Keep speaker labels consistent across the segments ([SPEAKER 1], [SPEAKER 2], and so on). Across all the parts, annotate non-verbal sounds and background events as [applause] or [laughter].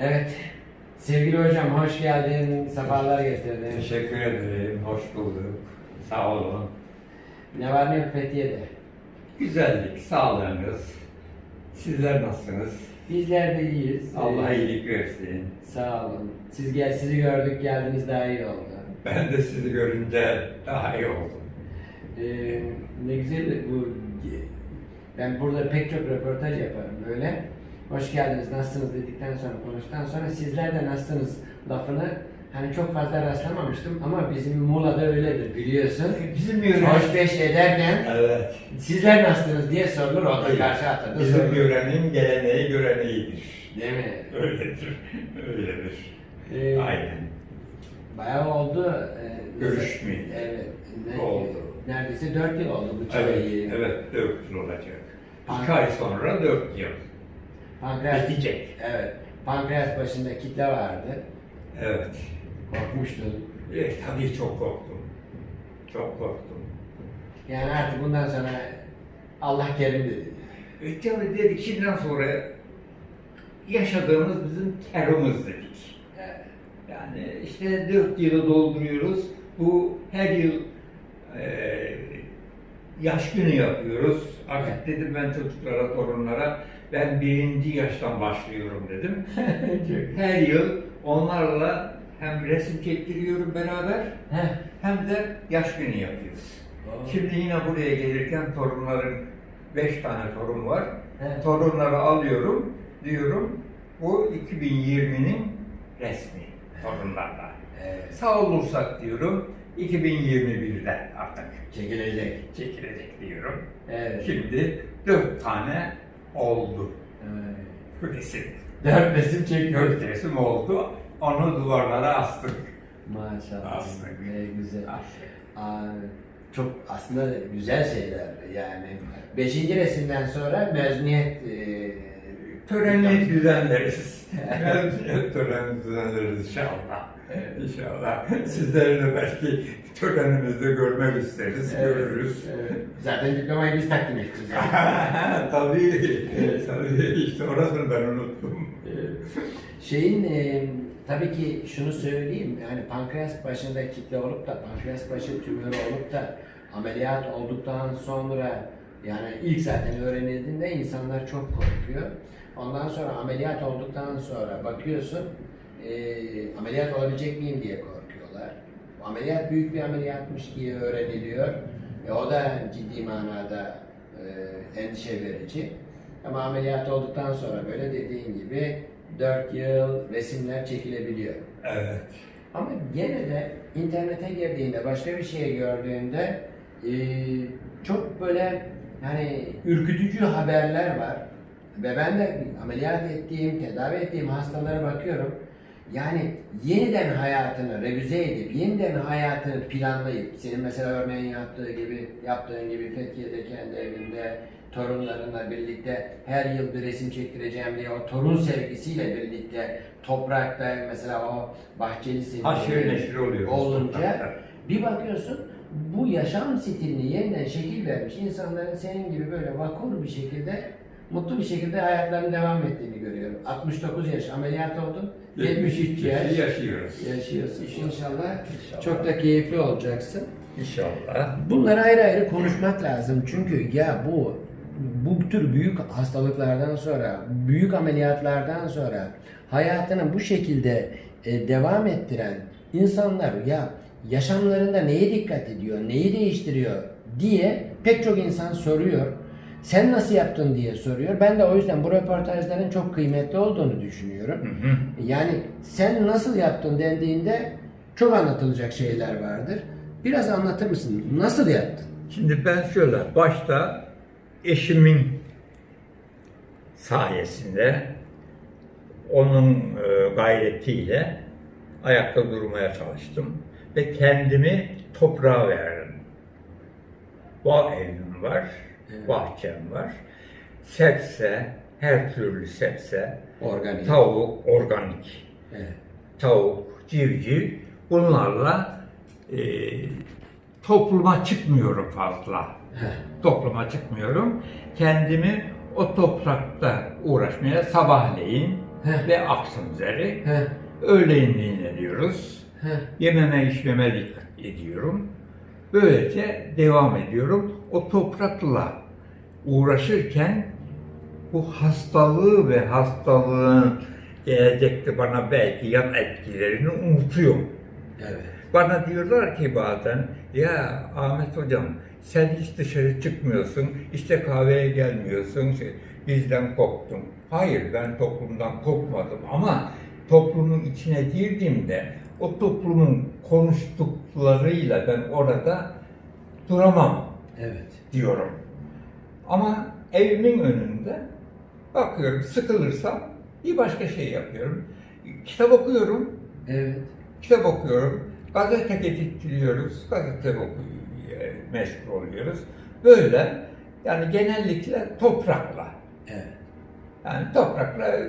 [SPEAKER 1] Evet. Sevgili hocam hoş geldin. Sefalar getirdin.
[SPEAKER 2] Teşekkür ederim, hoş bulduk. Sağ olun.
[SPEAKER 1] Ne var ne yok Fethiye'de.
[SPEAKER 2] Güzellik, sağlığınız. Sizler nasılsınız?
[SPEAKER 1] Bizler de iyiyiz.
[SPEAKER 2] Allah
[SPEAKER 1] Ee,
[SPEAKER 2] iyilik versin.
[SPEAKER 1] Sağ olun. Siz gel, sizi gördük geldiniz daha iyi oldu.
[SPEAKER 2] Ben de sizi görünce daha iyi oldum.
[SPEAKER 1] Ee, ne güzel bu. Ben burada pek çok röportaj yaparım böyle. Hoş geldiniz, nasılsınız dedikten sonra konuştuktan sonra sizler de nasılsınız lafını hani çok fazla rastlamamıştım ama bizim Muğla'da öyledir biliyorsun.
[SPEAKER 2] Bizim yörenim...
[SPEAKER 1] Hoş beş ederken
[SPEAKER 2] Evet.
[SPEAKER 1] sizler nasılsınız diye sorulur o da karşı atladı.
[SPEAKER 2] Bizim
[SPEAKER 1] sorulur.
[SPEAKER 2] yörenin geleneği göreneğidir.
[SPEAKER 1] Değil mi?
[SPEAKER 2] Öyledir, öyledir.
[SPEAKER 1] Ee,
[SPEAKER 2] Aynen.
[SPEAKER 1] Bayağı oldu. Ee,
[SPEAKER 2] Görüşmeyeli.
[SPEAKER 1] Evet. Ne-
[SPEAKER 2] Oldu.
[SPEAKER 1] Neredeyse 4 yıl oldu bu
[SPEAKER 2] Evet,
[SPEAKER 1] çabayı.
[SPEAKER 2] evet, dört yıl olacak. İki ay sonra dört yıl.
[SPEAKER 1] Pankreas,
[SPEAKER 2] Bitecek.
[SPEAKER 1] evet. Pankreas başında kitle vardı.
[SPEAKER 2] Evet.
[SPEAKER 1] Korkmuştun.
[SPEAKER 2] E, tabii çok korktum. Çok korktum.
[SPEAKER 1] Yani artık bundan sonra Allah kerim dedi.
[SPEAKER 2] E tabii dedik şimdiden sonra yaşadığımız bizim terörümüz dedik.
[SPEAKER 1] Evet.
[SPEAKER 2] Yani işte dört yılı dolduruyoruz. Bu her yıl e, yaş günü yapıyoruz. Artık dedim ben çocuklara, torunlara ben birinci yaştan başlıyorum dedim. [laughs] Her yıl onlarla hem resim çektiriyorum beraber
[SPEAKER 1] Heh.
[SPEAKER 2] hem de yaş günü yapıyoruz.
[SPEAKER 1] Oo.
[SPEAKER 2] Şimdi yine buraya gelirken torunların beş tane torun var. Torunları alıyorum diyorum. Bu 2020'nin resmi torunlarla.
[SPEAKER 1] Evet.
[SPEAKER 2] Sağ olursak diyorum 2021'de artık
[SPEAKER 1] Çekilecek.
[SPEAKER 2] çekilecek diyorum.
[SPEAKER 1] Evet.
[SPEAKER 2] Şimdi dört tane oldu
[SPEAKER 1] Evet.
[SPEAKER 2] resim.
[SPEAKER 1] Dört resim çekiyor.
[SPEAKER 2] Dört resim oldu. Onu duvarlara astık.
[SPEAKER 1] Maşallah.
[SPEAKER 2] Astık.
[SPEAKER 1] Ne güzel.
[SPEAKER 2] Astık.
[SPEAKER 1] Aa, çok aslında güzel şeyler yani. Beşinci resimden sonra mezuniyet e,
[SPEAKER 2] Töreni düzenleriz. [laughs] Töreni düzenleriz inşallah. İnşallah. Sizleri de belki törenimizde görmek isteriz,
[SPEAKER 1] Evet,
[SPEAKER 2] görürüz.
[SPEAKER 1] evet. Zaten diplomayı biz takdim edeceğiz. [laughs]
[SPEAKER 2] tabii, tabii. İşte orasını ben unuttum.
[SPEAKER 1] Şeyin e, tabii ki şunu söyleyeyim yani pankreas başında kitle olup da pankreas başı tümörü olup da ameliyat olduktan sonra yani ilk zaten öğrenildiğinde insanlar çok korkuyor. Ondan sonra ameliyat olduktan sonra bakıyorsun e, ameliyat olabilecek miyim diye korkuyorlar. Ameliyat büyük bir ameliyatmış diye öğreniliyor. E, o da ciddi manada e, endişe verici. Ama ameliyat olduktan sonra böyle dediğin gibi 4 yıl resimler çekilebiliyor.
[SPEAKER 2] Evet.
[SPEAKER 1] Ama gene de internete girdiğinde, başka bir şey gördüğünde e, çok böyle yani ürkütücü haberler var. Ve ben de ameliyat ettiğim, tedavi ettiğim hastalara bakıyorum. Yani yeniden hayatını revize edip, yeniden hayatını planlayıp, senin mesela örneğin yaptığı gibi, yaptığın gibi Fethiye'de kendi evinde torunlarınla birlikte her yıl bir resim çektireceğim diye o torun sevgisiyle birlikte toprakta mesela o bahçeli
[SPEAKER 2] oluyoruz.
[SPEAKER 1] olunca [laughs] bir bakıyorsun bu yaşam stilini yeniden şekil vermiş insanların senin gibi böyle vakur bir şekilde mutlu bir şekilde hayatlarını devam ettiğini görüyorum. 69 yaş ameliyat oldun. 73 yaş
[SPEAKER 2] yaşıyoruz.
[SPEAKER 1] yaşıyorsun. İnşallah,
[SPEAKER 2] İnşallah.
[SPEAKER 1] çok da keyifli olacaksın.
[SPEAKER 2] İnşallah.
[SPEAKER 1] Bunları ayrı ayrı konuşmak lazım. Çünkü ya bu bu tür büyük hastalıklardan sonra, büyük ameliyatlardan sonra hayatını bu şekilde e, devam ettiren insanlar ya yaşamlarında neye dikkat ediyor, neyi değiştiriyor diye pek çok insan soruyor. Sen nasıl yaptın diye soruyor. Ben de o yüzden bu röportajların çok kıymetli olduğunu düşünüyorum.
[SPEAKER 2] Hı hı.
[SPEAKER 1] Yani sen nasıl yaptın dendiğinde çok anlatılacak şeyler vardır. Biraz anlatır mısın? Nasıl yaptın?
[SPEAKER 2] Şimdi ben şöyle, başta eşimin sayesinde, onun e, gayretiyle ayakta durmaya çalıştım ve kendimi toprağa verdim. Bağ evim var. Bahçem var. Sebze, her türlü sebze,
[SPEAKER 1] Organik.
[SPEAKER 2] tavuk, organik,
[SPEAKER 1] Evet.
[SPEAKER 2] tavuk, civciv bunlarla e, topluma çıkmıyorum fazla.
[SPEAKER 1] Heh.
[SPEAKER 2] Topluma çıkmıyorum. Kendimi o toprakta uğraşmaya sabahleyin
[SPEAKER 1] Heh.
[SPEAKER 2] ve akşam üzeri.
[SPEAKER 1] Heh,
[SPEAKER 2] Öğleyin dinleniyoruz. Yememe içmeme dikkat ediyorum. Böylece devam ediyorum. O toprakla uğraşırken bu hastalığı ve hastalığın gelecekte bana belki yan etkilerini unutuyorum.
[SPEAKER 1] Evet.
[SPEAKER 2] Bana diyorlar ki bazen, ya Ahmet hocam sen hiç dışarı çıkmıyorsun, işte kahveye gelmiyorsun, şey, bizden koptun. Hayır ben toplumdan kopmadım ama toplumun içine girdiğimde o toplumun konuştuklarıyla ben orada duramam
[SPEAKER 1] Evet.
[SPEAKER 2] diyorum. Ama evimin önünde bakıyorum sıkılırsam bir başka şey yapıyorum. Kitap okuyorum,
[SPEAKER 1] Evet.
[SPEAKER 2] kitap okuyorum, gazete getirtiyoruz, gazete okuyor, meşgul oluyoruz. Böyle yani genellikle toprakla,
[SPEAKER 1] Evet.
[SPEAKER 2] yani toprakla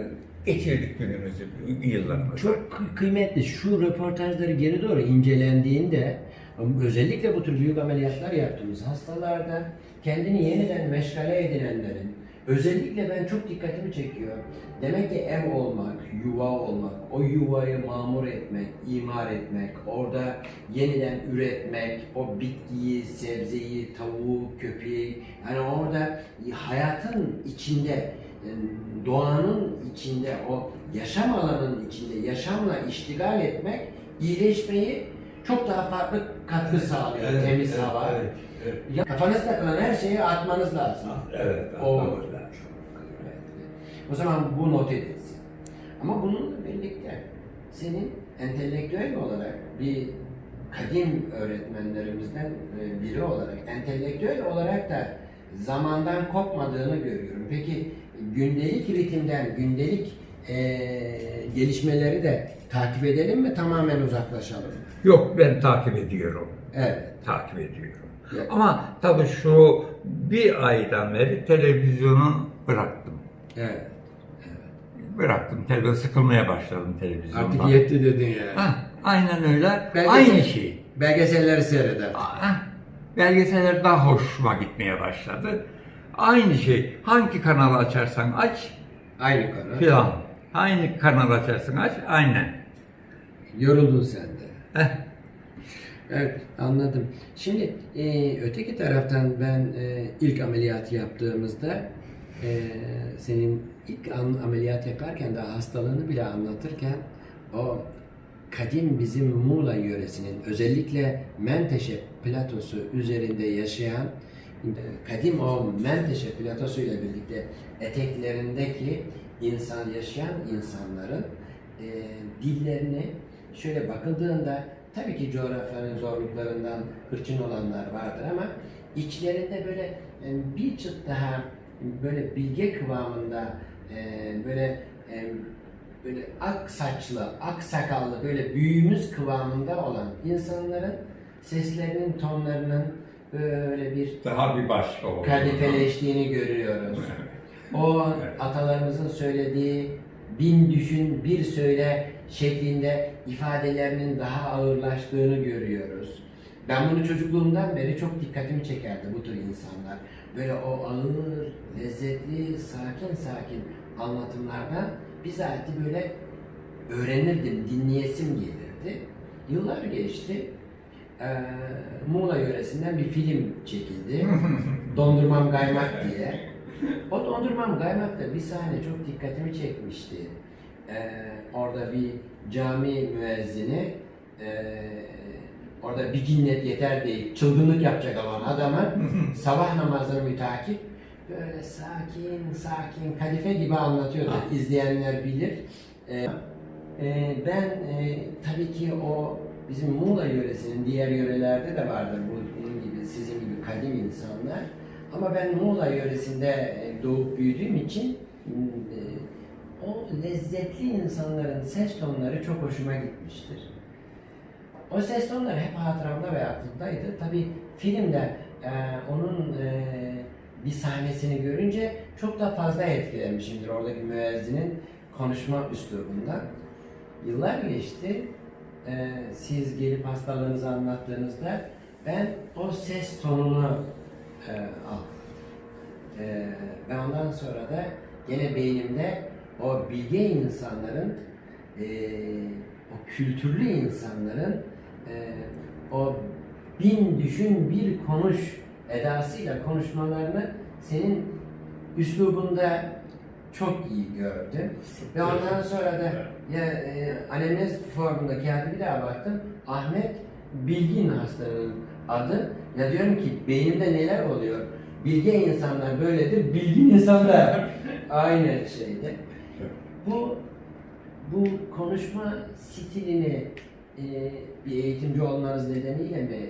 [SPEAKER 2] geçirdik günümüzü, yıllarımızı.
[SPEAKER 1] Çok kı- kıymetli. Şu röportajları geri doğru incelendiğinde özellikle bu tür büyük ameliyatlar yaptığımız hastalarda kendini yeniden meşgale edinenlerin özellikle ben çok dikkatimi çekiyor. Demek ki ev olmak, yuva olmak, o yuvayı mamur etmek, imar etmek, orada yeniden üretmek, o bitkiyi, sebzeyi, tavuğu, köpeği, yani orada hayatın içinde doğanın içinde, o yaşam alanının içinde yaşamla iştigal etmek, iyileşmeyi çok daha farklı katkı sağlıyor. Temiz hava.
[SPEAKER 2] Evet, evet.
[SPEAKER 1] Ya, kafanız takılan her şeyi atmanız lazım.
[SPEAKER 2] Evet,
[SPEAKER 1] O
[SPEAKER 2] atmamız lazım.
[SPEAKER 1] kıymetli. O zaman bu not edilsin. Ama bununla birlikte senin entelektüel olarak bir kadim öğretmenlerimizden e, biri olarak, entelektüel olarak da zamandan kopmadığını görüyorum. Peki gündelik ritimden, gündelik e, gelişmeleri de takip edelim mi, tamamen uzaklaşalım mı?
[SPEAKER 2] Yok ben takip ediyorum.
[SPEAKER 1] Evet.
[SPEAKER 2] takip ediyorum.
[SPEAKER 1] Evet.
[SPEAKER 2] Ama tabii şu bir aydan beri televizyonu bıraktım.
[SPEAKER 1] Evet.
[SPEAKER 2] Bıraktım, televizyon sıkılmaya başladım televizyondan.
[SPEAKER 1] Artık yetti dedin ya.
[SPEAKER 2] Hah, aynen öyle.
[SPEAKER 1] Belgesel-
[SPEAKER 2] Aynı şey.
[SPEAKER 1] Belgeselleri seyreder.
[SPEAKER 2] Belgeseller daha hoşuma gitmeye başladı. Aynı şey. Hangi kanalı açarsan aç
[SPEAKER 1] Aynı konu.
[SPEAKER 2] filan. Hangi kanalı açarsan aç aynen.
[SPEAKER 1] Yoruldun sen de.
[SPEAKER 2] Heh.
[SPEAKER 1] Evet anladım. Şimdi e, öteki taraftan ben e, ilk ameliyatı yaptığımızda e, senin ilk an, ameliyat yaparken daha hastalığını bile anlatırken o kadim bizim Muğla yöresinin özellikle Menteşe platosu üzerinde yaşayan e, kadim o Menteşe platosu ile birlikte eteklerindeki insan yaşayan insanların e, dillerini şöyle bakıldığında tabii ki coğrafyanın zorluklarından hırçın olanlar vardır ama içlerinde böyle e, bir çıt daha böyle bilge kıvamında e, böyle e, böyle ak saçlı, ak sakallı böyle büyüğümüz kıvamında olan insanların seslerinin tonlarının böyle bir
[SPEAKER 2] Daha bir başka oldu.
[SPEAKER 1] kalifeleştiğini görüyoruz. [laughs] O atalarımızın söylediği bin düşün bir söyle şeklinde ifadelerinin daha ağırlaştığını görüyoruz. Ben bunu çocukluğumdan beri çok dikkatimi çekerdi bu tür insanlar. Böyle o ağır, lezzetli, sakin sakin anlatımlardan bizatihi böyle öğrenirdim, dinleyesim gelirdi. Yıllar geçti. Ee, Muğla yöresinden bir film çekildi. [laughs] Dondurmam Kaymak diye. O Dondurmam Kaymak da bir sahne çok dikkatimi çekmişti. Ee, orada bir cami müezzini ee, orada bir cinnet yeter deyip çılgınlık yapacak olan adamı [laughs] sabah namazını mütakip böyle sakin sakin kalife gibi anlatıyordu. İzleyenler bilir. Ee, e, ben e, tabii ki o bizim Muğla yöresinin diğer yörelerde de vardır bu gibi sizin gibi kadim insanlar. Ama ben Muğla yöresinde e, doğup büyüdüğüm için e, o lezzetli insanların ses tonları çok hoşuma gitmiştir. O ses tonları hep hatıramda ve aklımdaydı. Tabii filmde e, onun e, bir sahnesini görünce çok da fazla etkilenmişimdir oradaki müezzinin konuşma üslubundan. Yıllar geçti. Ee, siz gelip hastalığınızı anlattığınızda ben o ses tonunu e, aldım. Ee, ve ondan sonra da gene beynimde o bilge insanların, e, o kültürlü insanların e, o bin düşün bir konuş edasıyla konuşmalarını senin üslubunda çok iyi gördüm. Ve ondan sonra da ya e, anamnez formundaki adı bir daha baktım. Ahmet Bilgin hastanın adı. Ya diyorum ki beynimde neler oluyor? Bilge insanlar böyledir, bilgin insanlar [laughs] aynı şeyde. Bu bu konuşma stilini e, bir eğitimci olmanız nedeniyle mi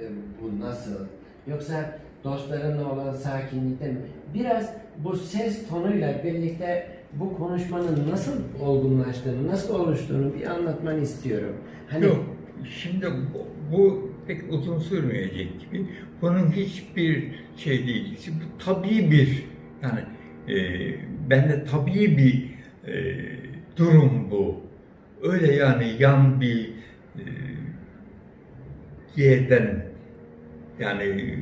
[SPEAKER 1] e, bu nasıl? Yoksa dostlarınla olan sakinlikte mi? Biraz bu ses tonuyla birlikte bu konuşmanın nasıl olgunlaştığını, nasıl oluştuğunu bir anlatmanı istiyorum. Hani
[SPEAKER 2] Yok, şimdi bu, bu pek uzun sürmeyecek gibi. Bunun hiçbir şey değil. Bu tabii bir, yani e, bende tabii bir e, durum bu. Öyle yani yan bir e, yerden yani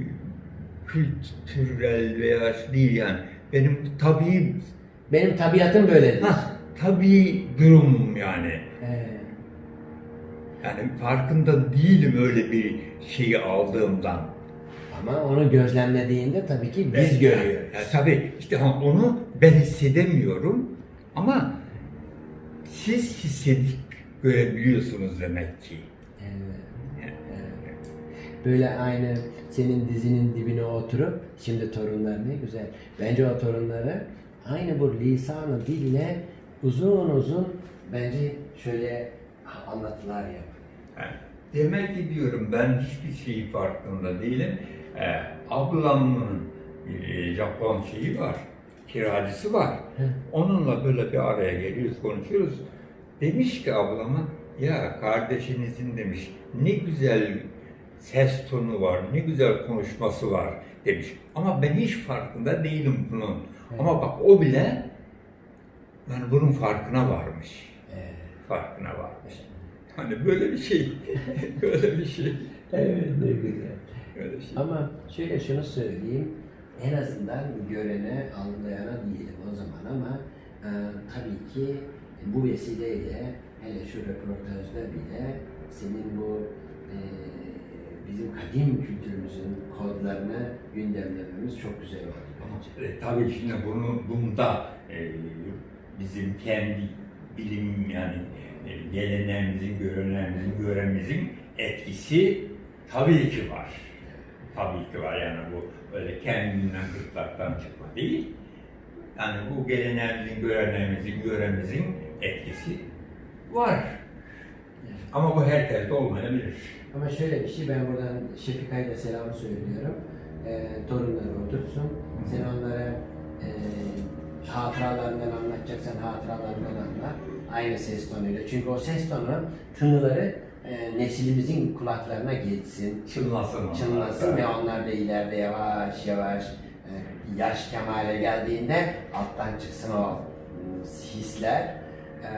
[SPEAKER 2] kültürel veya değil yani benim tabii
[SPEAKER 1] benim tabiatım böyledir.
[SPEAKER 2] ha, tabii durum yani.
[SPEAKER 1] Ee,
[SPEAKER 2] Yani farkında değilim öyle bir şeyi aldığımdan.
[SPEAKER 1] ama onu gözlemlediğinde tabii ki biz
[SPEAKER 2] Ben-
[SPEAKER 1] görüyoruz.
[SPEAKER 2] Ya, tabii işte onu ben hissedemiyorum ama siz hissedip görebiliyorsunuz demek ki.
[SPEAKER 1] Evet. Evet. Böyle aynı senin dizinin dibine oturup şimdi torunlar ne güzel. Bence o torunları aynı bu lisanı dille uzun uzun bence şöyle anlatılar yap.
[SPEAKER 2] Yani demek ki diyorum ben hiçbir şeyi farkında değilim. Ee, ablamın e, Japon şeyi var, kiracısı var.
[SPEAKER 1] Hı.
[SPEAKER 2] Onunla böyle bir araya geliyoruz, konuşuyoruz. Demiş ki ablama, ya kardeşinizin demiş, ne güzel ses tonu var, ne güzel konuşması var demiş. Ama ben hiç farkında değilim bunun.
[SPEAKER 1] Evet.
[SPEAKER 2] Ama bak o bile yani bunun farkına varmış.
[SPEAKER 1] Evet.
[SPEAKER 2] Farkına varmış. Hani böyle bir şey, [laughs] böyle bir şey,
[SPEAKER 1] Evet ne güzel.
[SPEAKER 2] böyle bir şey.
[SPEAKER 1] Ama şöyle şunu söyleyeyim. En azından görene, anlayana değilim o zaman ama e, tabii ki bu vesileyle hele şu röportajda bile senin bu e, bizim kadim kültürümüzün kodlarını gündemlememiz çok güzel oldu bence.
[SPEAKER 2] E, tabii şimdi bunu bunda e, bizim kendi bilim yani e, gelenlerimizin, görenlerimizin, göremizin etkisi tabii ki var. Tabii ki var yani bu öyle kendinden gırtlaktan çıkma değil. Yani bu gelenlerimizin, görenlerimizin, göremizin etkisi var. Ama bu herkeste olmayabilir.
[SPEAKER 1] Ama şöyle bir şey, ben buradan Şefika'ya da selam söylüyorum. Ee, torunları otursun, sen onlara e, hatıralarından anlatacaksan hatıralarından anlat. Aynı ses tonuyla. Çünkü o ses tonu tınıları e, nesilimizin kulaklarına geçsin.
[SPEAKER 2] Çınlasın.
[SPEAKER 1] Çınlasın ve onlar da ileride yavaş yavaş e, yaş kemale geldiğinde alttan çıksın o mm, hisler. E,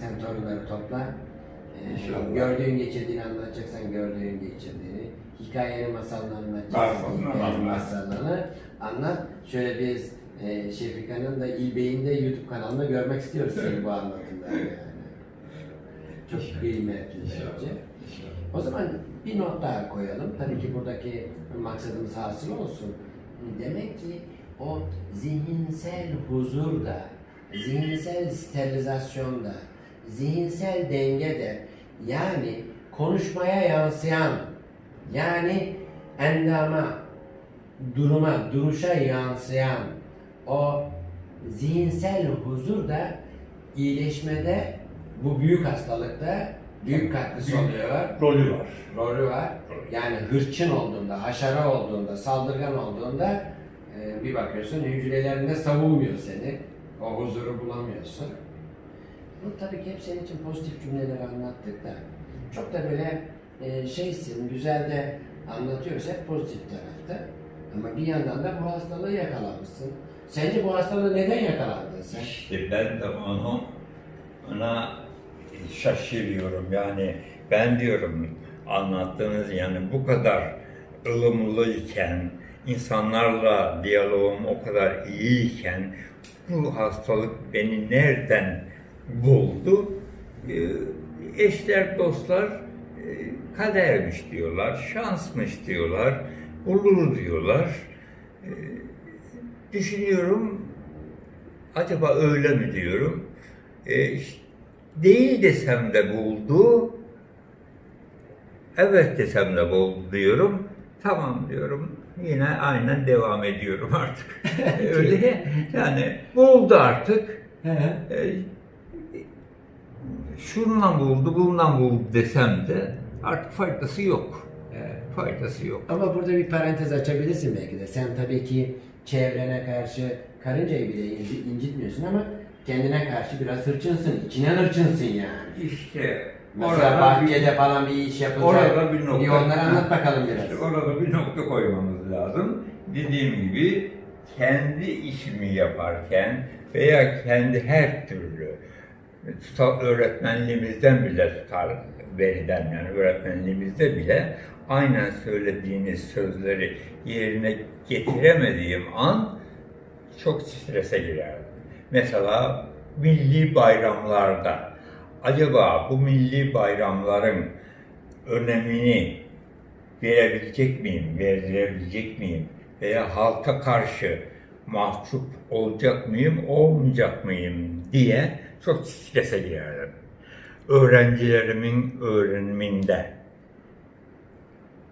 [SPEAKER 1] sen torunları topla. E,
[SPEAKER 2] İnşallah.
[SPEAKER 1] gördüğün geçirdiğini anlatacaksan gördüğün geçirdiğini, hikayeni masalını anlatacaksan
[SPEAKER 2] Masalını
[SPEAKER 1] hikayenin
[SPEAKER 2] anlat.
[SPEAKER 1] masalını anlat. Şöyle biz e, Şefika'nın da İlbey'in de YouTube kanalını görmek istiyoruz senin bu anlatımlarını yani. Çok kıymetli bence. O zaman bir not daha koyalım. Tabii ki buradaki maksadımız hasıl olsun. Demek ki o zihinsel huzurda, zihinsel sterilizasyonda, zihinsel dengede yani konuşmaya yansıyan yani endama, duruma, duruşa yansıyan o zihinsel huzur da iyileşmede bu büyük hastalıkta büyük katkısı oluyor
[SPEAKER 2] Rolü var.
[SPEAKER 1] rolü var. Yani hırçın olduğunda, haşara olduğunda, saldırgan olduğunda e, bir bakıyorsun hücrelerinde savunmuyor seni. O huzuru bulamıyorsun. Bu tabii ki hep senin için pozitif cümleleri anlattık da çok da böyle e, şeysin, güzel de anlatıyoruz hep pozitif tarafta. Ama bir yandan da bu hastalığı yakalamışsın. Sence bu hastalığı neden yakalandın sen?
[SPEAKER 2] İşte ben de onu ona şaşırıyorum. Yani ben diyorum anlattığınız yani bu kadar ılımlıyken insanlarla diyalogum o kadar iyiyken bu hastalık beni nereden buldu? Ee, eşler, dostlar e, kadermiş diyorlar, şansmış diyorlar, olur diyorlar. Ee, düşünüyorum, acaba öyle mi diyorum. Ee, değil desem de buldu, evet desem de buldu diyorum. Tamam diyorum. Yine aynen devam ediyorum [laughs] artık. Öyle yani buldu artık. Ee, şundan buldu, bundan buldu desem de artık faydası yok.
[SPEAKER 1] Evet.
[SPEAKER 2] Faydası yok.
[SPEAKER 1] Ama burada bir parantez açabilirsin belki de. Sen tabii ki çevrene karşı karıncayı bile inci- incitmiyorsun ama kendine karşı biraz hırçınsın. İçinden hırçınsın yani.
[SPEAKER 2] İşte
[SPEAKER 1] Mesela bahçede falan bir iş yapılacak.
[SPEAKER 2] orada bir nokta.
[SPEAKER 1] Bir onları anlat bakalım biraz.
[SPEAKER 2] İşte orada bir nokta koymamız lazım. Dediğim gibi kendi işimi yaparken veya kendi her türlü öğretmenliğimizden bile tutar veriden yani öğretmenliğimizde bile aynen söylediğiniz sözleri yerine getiremediğim an çok strese girerdim. Mesela milli bayramlarda acaba bu milli bayramların önemini verebilecek miyim, verdirebilecek miyim veya halka karşı mahcup olacak mıyım, olmayacak mıyım diye çok strese girerdim. Öğrencilerimin öğreniminde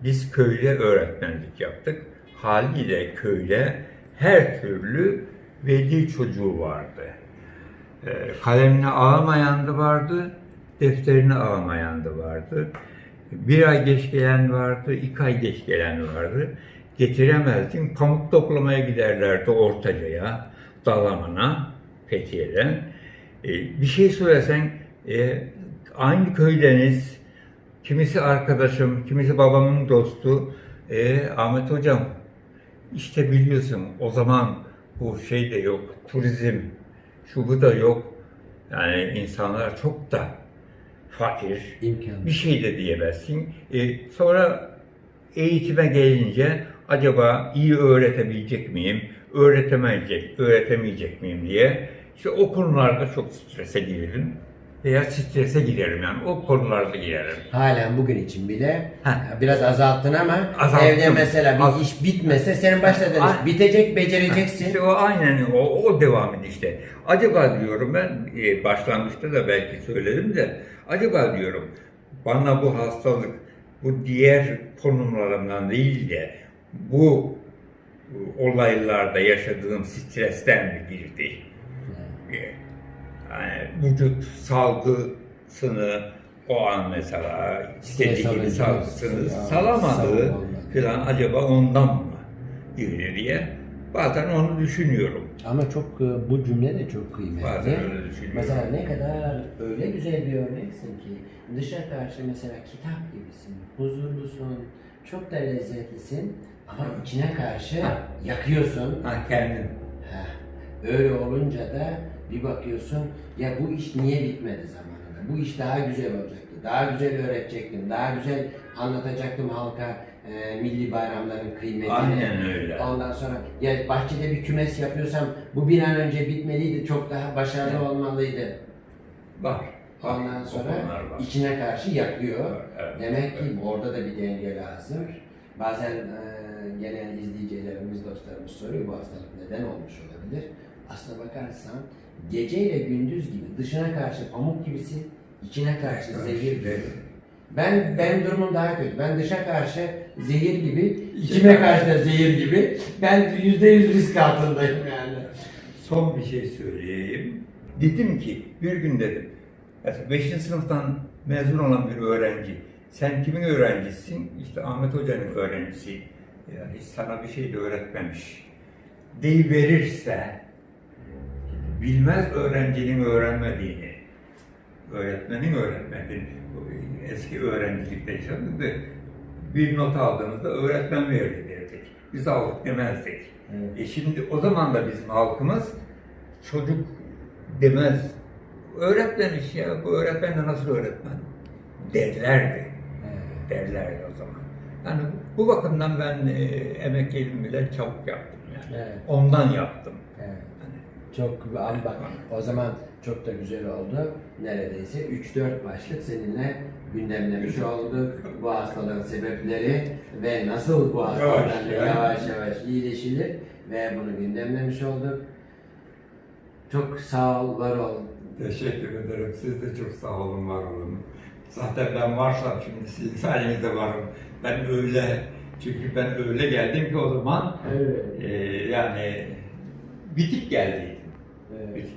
[SPEAKER 2] biz köyde öğretmenlik yaptık. Haliyle köyde her türlü veli çocuğu vardı. Ee, kalemini alamayan da vardı, defterini alamayan da vardı. Bir ay geç gelen vardı, iki ay geç gelen vardı. Getiremezdin, pamuk toplamaya giderlerdi Ortaca'ya, Dalaman'a, Fethiye'den. Ee, bir şey söylesen, e, aynı köydeniz, kimisi arkadaşım, kimisi babamın dostu, e, Ahmet Hocam, işte biliyorsun o zaman bu şey de yok, turizm, şu bu da yok. Yani insanlar çok da fakir,
[SPEAKER 1] İmkan.
[SPEAKER 2] bir şey de diyemezsin. E, sonra eğitime gelince acaba iyi öğretebilecek miyim, öğretemeyecek, öğretemeyecek miyim diye işte o konularda çok strese girdim. Veya strese girerim yani o konularda girerim.
[SPEAKER 1] Halen bugün için bile
[SPEAKER 2] Heh.
[SPEAKER 1] biraz azalttın ama
[SPEAKER 2] Azalttım.
[SPEAKER 1] evde mesela bir
[SPEAKER 2] Az-
[SPEAKER 1] iş bitmese senin başladığın iş bitecek, becereceksin.
[SPEAKER 2] İşte o aynen o, o devam ediyor işte. Acaba diyorum ben e, başlangıçta da belki söyledim de acaba diyorum bana bu hastalık bu diğer konumlarımdan değil de bu olaylarda yaşadığım stresten mi girdi? E, Yani vücut salgısını o an mesela istediği gibi salgısını
[SPEAKER 1] ya,
[SPEAKER 2] salamadı
[SPEAKER 1] salamadı.
[SPEAKER 2] falan acaba ondan mı girdi diye bazen onu düşünüyorum.
[SPEAKER 1] Ama çok e, bu cümle de çok kıymetli.
[SPEAKER 2] Bazen öyle düşünüyorum.
[SPEAKER 1] Mesela ne kadar öyle güzel bir örneksin ki dışa karşı mesela kitap gibisin, huzurlusun, çok da lezzetlisin ama içine karşı yakıyorsun.
[SPEAKER 2] Ha kendim.
[SPEAKER 1] Heh, Öyle olunca da bir bakıyorsun ya bu iş niye bitmedi zamanında? Bu iş daha güzel olacaktı. Daha güzel öğretecektim. Daha güzel anlatacaktım halka e, milli bayramların kıymetini.
[SPEAKER 2] Aynen öyle.
[SPEAKER 1] Ondan sonra ya bahçede bir kümes yapıyorsam bu bir an önce bitmeliydi. Çok daha başarılı
[SPEAKER 2] Evet.
[SPEAKER 1] olmalıydı.
[SPEAKER 2] Var.
[SPEAKER 1] Ondan sonra
[SPEAKER 2] var.
[SPEAKER 1] içine karşı yakıyor.
[SPEAKER 2] Var, evet,
[SPEAKER 1] Demek ki
[SPEAKER 2] evet.
[SPEAKER 1] orada da bir denge lazım. Bazen e, gelen izleyicilerimiz, dostlarımız soruyor bu hastalık neden olmuş olabilir? Aslına bakarsan geceyle gündüz gibi dışına karşı pamuk gibisin, içine karşı zehir gibi. Ben ben durumum daha kötü. Ben dışa karşı zehir gibi, içime karşı da zehir gibi. Ben yüzde yüz risk altındayım yani.
[SPEAKER 2] Son bir şey söyleyeyim. Dedim ki bir gün dedim. Mesela 5. sınıftan mezun olan bir öğrenci. Sen kimin öğrencisisin? İşte Ahmet Hoca'nın öğrencisi. Ya hiç sana bir şey de öğretmemiş. Deyiverirse bilmez öğrencinin öğrenmediğini. Öğretmenin öğretmediğini. Eski öğrencilikte yaşadık da bir not aldığımızda öğretmen verdi derdik. Biz aldık demezdik.
[SPEAKER 1] Evet.
[SPEAKER 2] E şimdi o zaman da bizim halkımız çocuk demez. Öğretmemiş ya, bu öğretmen de nasıl öğretmen? Derlerdi. Derlerdi o zaman. Yani bu bakımdan ben e, emekliliğimi bile çabuk yaptım yani.
[SPEAKER 1] Evet.
[SPEAKER 2] Ondan yaptım.
[SPEAKER 1] Çok ama bak o zaman çok da güzel oldu. Neredeyse 3-4 başlık seninle gündemlemiş olduk. Bu hastalığın sebepleri ve nasıl bu hastalıktan
[SPEAKER 2] Yavaş,
[SPEAKER 1] yavaş
[SPEAKER 2] yavaş.
[SPEAKER 1] iyileşilir ve bunu gündemlemiş olduk. Çok sağ ol, var ol.
[SPEAKER 2] Teşekkür ederim. Siz de çok sağ olun, var olun. Zaten ben varsam şimdi sizin sayenizde varım. Ben öyle, çünkü ben öyle geldim ki o zaman
[SPEAKER 1] Evet.
[SPEAKER 2] e, yani bitik geldiydim.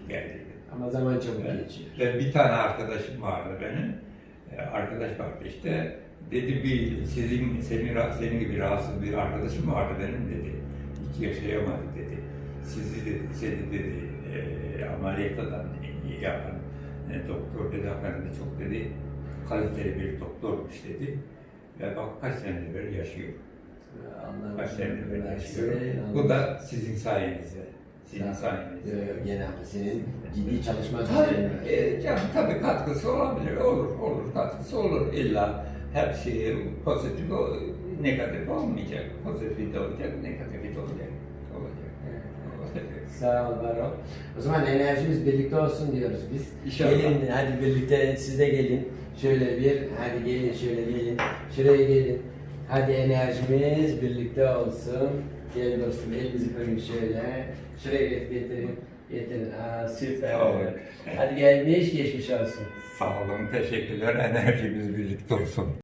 [SPEAKER 2] Geldiydim.
[SPEAKER 1] Ama zaman çabuk geçiyor.
[SPEAKER 2] Ve bir tane arkadaşım vardı benim. E, Arkadaş vardı işte. Dedi bir sizin senin senin gibi rahatsız bir arkadaşım vardı benim dedi. Hiç yaşayamadı dedi. Sizi dedi, seni dedi e, ameliyattan yapan e, doktor dedi efendim çok dedi kaliteli bir doktormuş dedi. Ve bak kaç senedir yaşıyor.
[SPEAKER 1] Allah
[SPEAKER 2] Kaç senedir yaşıyor. Bu da sizin sayenizde.
[SPEAKER 1] Yok,
[SPEAKER 2] sayenizde.
[SPEAKER 1] yok, Gene ama senin ciddi çalışma
[SPEAKER 2] Tabii, e, canım, tabii katkısı olabilir, olur, olur, katkısı olur. İlla her şeyi pozitif, o- negatif olmayacak. Pozitif de olacak, negatif de olacak. Olacak. Olacak.
[SPEAKER 1] Sağ ol, var ol. O zaman enerjimiz birlikte olsun diyoruz biz.
[SPEAKER 2] İnşallah.
[SPEAKER 1] Gelin, hadi birlikte siz de gelin. Şöyle bir, hadi gelin, şöyle gelin. Şuraya gelin. Hadi enerjimiz birlikte olsun. Gel dostum, elinizi koyun şöyle. Şuraya get- getirin. Getirin. Aa, süper.
[SPEAKER 2] Olun.
[SPEAKER 1] Hadi gelmiş, geçmiş olsun.
[SPEAKER 2] Sağ olun, teşekkürler. Enerjimiz birlikte olsun.